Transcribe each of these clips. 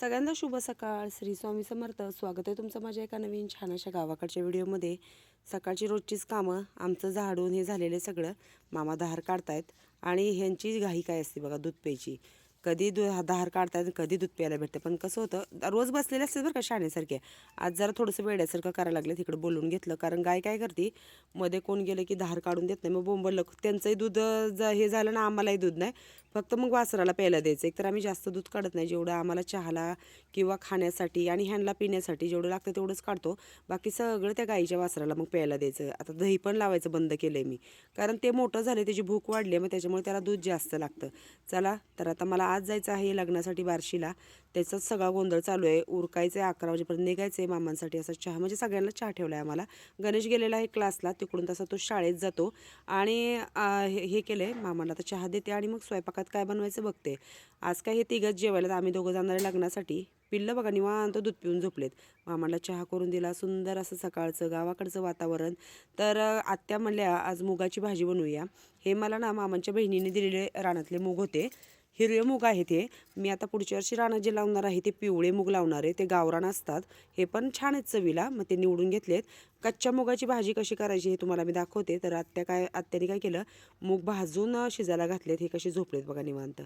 सगळ्यांना शुभ सकाळ. श्री स्वामी समर्थ. स्वागत आहे तुमचं माझ्या एका नवीन छान अशा गावाकडच्या व्हिडिओमध्ये. सकाळची रोजचीच कामं आमचं झाडून हे झालेलं सगळं मामा दहार काढतायत. आणि ह्यांची घाई काय असते बघा दूध प्यायची. कधी दु धार काढतात कधी दूध प्यायला भेटतं. पण कसं होतं रोज बसलेले असते बरं का शाळेसारखे. आज जरा थोडंसं वेड्यासारखं करायला लागलं तिकडं बोलून घेतलं. कारण गाय काय करते मध्ये कोण गेलं की धार काढून देत नाही मग बोंबललं त्यांचंही दूध ज हे झालं ना आम्हालाही दूध नाही. फक्त मग वासराला प्यायला द्यायचं. एकतर आम्ही जास्त दूध काढत नाही जेवढं आम्हाला चहाला किंवा खाण्यासाठी आणि ह्यांना पिण्यासाठी जेवढं लागतं तेवढंच काढतो. बाकी सगळं त्या गाईच्या वासराला मग प्यायला द्यायचं. आता दही पण लावायचं बंद केलं आहे मी. कारण ते मोठं झालं त्याची भूक वाढली आहे मग त्याच्यामुळे त्याला दूध जास्त लागतं. चला तर आता मला आज जायचं आहे लग्नासाठी बार्शीला. त्याचाच सगळा गोंधळ चालू आहे. उरकायचं आहे अकरा वाजेपर्यंत निघायचं आहे मामांसाठी असा चहा. म्हणजे सगळ्यांना चहा ठेवला आहे आम्हाला. गणेश गेलेला आहे क्लासला. तिकडून तसा तो शाळेत जातो. आणि हे हे केलं आहे मामाला तर चहा देते आणि मग स्वयंपाकात काय बनवायचं बघते. आज काय हे तिघंच जेवायला तर आम्ही दोघं जाणार आहे लग्नासाठी. पिल्लं बघा निवांत दूध पिऊन झोपलेत. मामाला चहा करून दिला. सुंदर असं सकाळचं गावाकडचं वातावरण. तर आत्या म्हणल्या आज मुगाची भाजी बनवूया. हे मला ना मामांच्या बहिणीने दिलेले रानातले मूग होते. हिरवे मूग आहेत हे. मी आता पुढच्या वर्षी रानात जे लावणार आहे ते पिवळे मूग लावणार आहे. ते गावरान असतात. हे पण छान आहेत चवीला. मग ते निवडून घेतलेत. कच्च्या मुगाची भाजी कशी करायची हे तुम्हाला मी दाखवते. तर आत्या काय आत्याने काय केलं मूग भाजून शिजायला घातलेत. हे कसे झोपलेत बघा निवांत.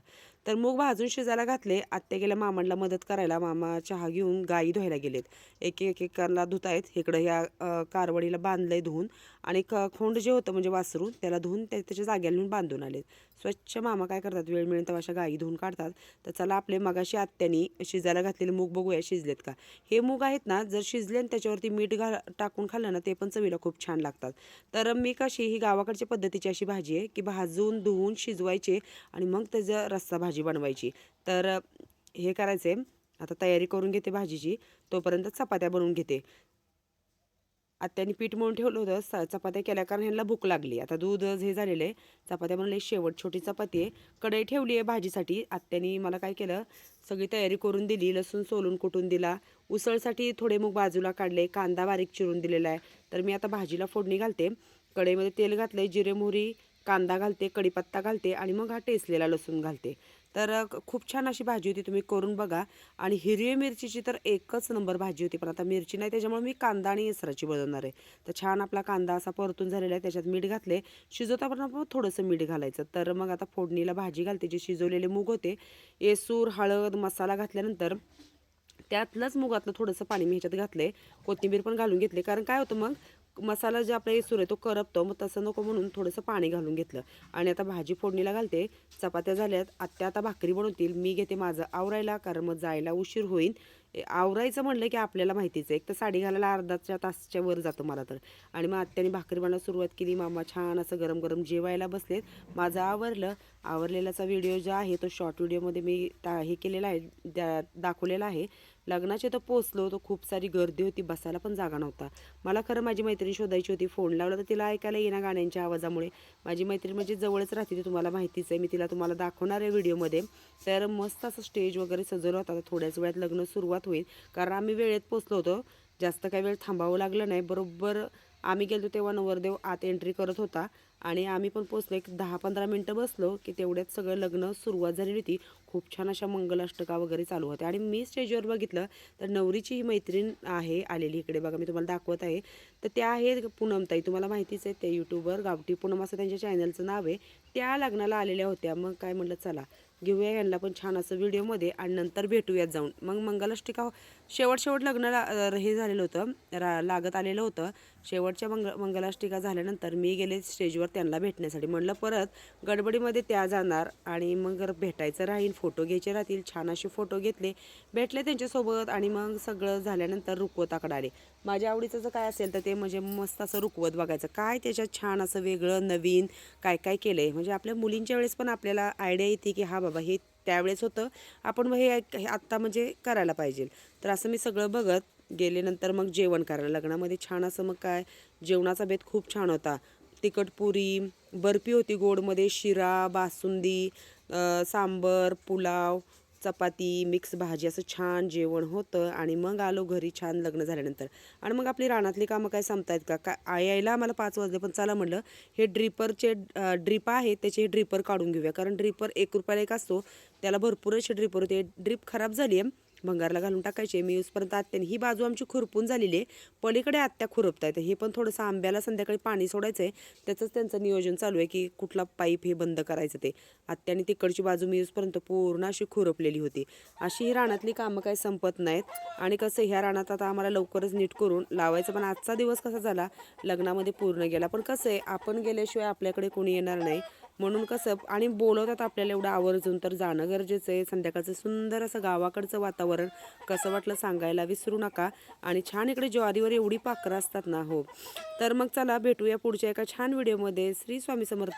तर मूग भाजून शिजायला घातले. आत्या गेल्या मामांना मदत करायला मामा चहा घेऊन गाई धुवायला गेलेत. एक एक एकाला धुत आहेत इकडं ह्या कारवडीला बांधलंय धुवून आणि क खोंड जे होतं म्हणजे वासरून त्याला धुवून त्या त्याच्या जाग्याला नेऊन बांधून आलेत. स्वच्छ मामा काय करतात वेळ मिळेल तेव्हा अशा गाई धुवून काढतात. तर चला आपले मगाशी आत्यानी शिजायला घातलेले मूग बघूया शिजलेत का? हे मूग आहेत ना जर शिजले आणि त्याच्यावरती मीठ घाल टाकून खाल्लं ना ते पण चवीला खूप छान लागतात. तर मी कशी ही गावाकडच्या पद्धतीची अशी भाजी आहे की भाजून धुवून शिजवायचे आणि मग त्याचं रस्सा भाजी बनवायची. तर हे करायचे आता तयारी करून घेते भाजीची. तोपर्यंत चपात्या बनवून घेते. आत्याने पीठ मळून ठेवलं होतं स- चपात्या केल्या कारण ह्यांना भूक लागली. आता दूध हे झालेलं आहे. चपात्या म्हणले शेवट छोटी चपाती आहे. कढई ठेवली आहे भाजीसाठी. आत्याने मला काय केलं सगळी तयारी करून दिली. लसूण सोलून कुटून दिला. उसळसाठी थोडे मग बाजूला काढले. कांदा बारीक चिरून दिलेला आहे. तर मी आता भाजीला फोडणी घालते. कढईमध्ये तेल घातलं जिरे मोहरी कांदा घालते कढीपत्ता घालते आणि मग हा टेसलेला लसूण घालते. तर खूप छान अशी भाजी होती तुम्ही करून बघा. आणि हिरवी मिरचीची तर एकच नंबर भाजी होती पण आता मिरची नाही त्याच्यामुळे मी कांदा आणि इसराची बनवणार आहे. तर छान आपला कांदा असा परतून झालेला आहे त्याच्यात मीठ घातले. शिजवता पण थोडंसं मीठ घालायचं. तर मग आता फोडणीला भाजी घालते जे शिजवलेले मूग होते. येसूर हळद मसाला घातल्यानंतर त्यातलंच मुगातलं थोडंसं पाणी मी ह्याच्यात घातले कोथिंबीर पण घालून घेतले. कारण काय होतं मग मसाला जे आपला येसूर आहे तो करपतो मग तसं नको म्हणून थोडंसं पाणी घालून घेतलं. आणि आता भाजी फोडणीला घालते चपात्या झाल्यात आत्या आता भाकरी बनवतील मी घेते माझं आवरायला कारण मग जायला उशीर होईल. आवरायचं म्हणलं की आपल्याला माहितीच आहे. एक तर साडी घालायला अर्धाच्या तासच्या वर जातं मला तर. आणि मग आत्याने भाकरी बनवायला सुरुवात केली. मामा छान असं गरम गरम जेवायला बसलेत. माझं आवरलं. आवरलेलाचा व्हिडिओ जो आहे तो शॉर्ट व्हिडिओमध्ये मी टा हे केलेला आहे द्या दाखवलेला आहे. लग्नाचे तर पोचलो तर खूप सारी गर्दी होती. बसायला पण जागा नव्हता. मला खरं माझी मैत्रीण शोधायची होती. फोन लावला तर तिला ऐकायला येणार गाण्यांच्या आवाजामुळे. माझी मैत्रीण म्हणजे जवळच राहते. ती तुम्हाला माहितीच आहे. मी तिला तुम्हाला दाखवणार आहे व्हिडिओमध्ये. तर मस्त असं स्टेज वगैरे सजवलं होतं. थोड्याच वेळात लग्न सुरुवात होईल. कारण आम्ही वेळेत पोचलो होतो. जास्त काही वेळ थांबावं लागलं नाही. बरोबर आम्ही गेलो तेव्हा नवरदेव आत एंट्री करत होता. आणि आम्ही पण पोचलो. एक दहा पंधरा मिनटं बसलो की तेवढ्यात सगळं लग्न सुरुवात झालेली होती. खूप छान अशा मंगलाष्टका वगैरे चालू होत्या. आणि मी स्टेजवर बघितलं तर नवरीची ही मैत्रीण आहे आलेली इकडे. बघा मी तुम्हाला दाखवत आहे. तर त्या आहेत पूनमताई. तुम्हाला माहितीच आहे ते यूट्यूबवर गावठी पूनम असं त्यांच्या चॅनलचं नाव आहे. त्या लग्नाला आलेल्या होत्या. मग काय म्हटलं चला. घेऊया यांना पण छान असं व्हिडिओमध्ये आणि नंतर भेटूयात जाऊन. मग मंगलाष्टिका हो- शेवट शेवट लग्न ला- हे झालेलं होतं. रा लागत आलेलं होतं. शेवटच्या मंग मंगलाष्टिका झाल्यानंतर मी गेले स्टेजवर त्यांना भेटण्यासाठी. म्हणलं परत गडबडीमध्ये त्या जाणार आणि मग भेटायचं राहील फोटो घ्यायचे राहतील. छान असे फोटो घेतले. भेटले त्यांच्यासोबत आणि मग सगळं झाल्यानंतर रुकवताकडे आले. माझ्या आवडीचं जर काय असेल तर ते म्हणजे मस्त असं रुकवत बघायचं. काय त्याच्यात छान असं वेगळं नवीन काय काय केलं आहे म्हणजे आपल्या मुलींच्या वेळेस पण आपल्याला आयडिया येते की हा बाबा हे त्यावेळेस होतं. आपण मग हे हे आत्ता म्हणजे करायला पाहिजे. तर असं मी सगळं बघत गेले नंतर मग जेवण करायला लग्नामध्ये छान असं मग काय जेवणाचा बेत खूप छान होता. तिखट पुरी बर्फी होती गोडमध्ये शिरा बासुंदी सांबर पुलाव चपाती मिक्स भाजी असं छान जेवण होतं आणि मग आलो घरी छान लग्न झाल्यानंतर. आणि मग आपली रानातली कामं काय संपतायत का? का यायला आम्हाला पाच वाजले पण चला म्हणलं हे ड्रिपरचे ड्रिप आहे त्याचे ड्रिपर काढून घेऊया. कारण ड्रिपर एक रुपयाला एक असतो त्याला भरपूर असे ड्रिपर होते. ड्रिप खराब झाली आहे. भंगारला घालून टाकायचे मी यूजपर्यंत आत्याने. ही बाजू आमची खुरपून झालेली आहे. पलीकडे आत्या खुरपत आहेत हे पण थोडंसं आंब्याला संध्याकाळी पाणी सोडायचं आहे त्याचंच त्यांचं नियोजन चालू आहे की कुठला पाईप हे बंद करायचं ते. आत्याने तिकडची बाजू मी यूजपर्यंत पूर्ण अशी खुरपलेली होती. अशी ही रानातली कामं काही संपत नाहीत. आणि कसं ह्या रानात आता आम्हाला लवकरच नीट करून लावायचं. पण आजचा दिवस कसा झाला? लग्नामध्ये पूर्ण गेला. पण कसं आहे आपण गेल्याशिवाय आपल्याकडे कोणी येणार नाही. म्हणून कसं आणि बोलवतात आपल्याला एवढं आवर्जून तर जाणं गरजेचं आहे. संध्याकाळचं सुंदर असं गावाकडचं वातावरण कसं वाटलं सांगायला विसरू नका. आणि छान इकडे ज्वारीवर एवढी पाखरं असतात ना हो. तर मग चला भेटूया पुढच्या एका छान व्हिडिओमध्ये. श्री स्वामी समर्थ.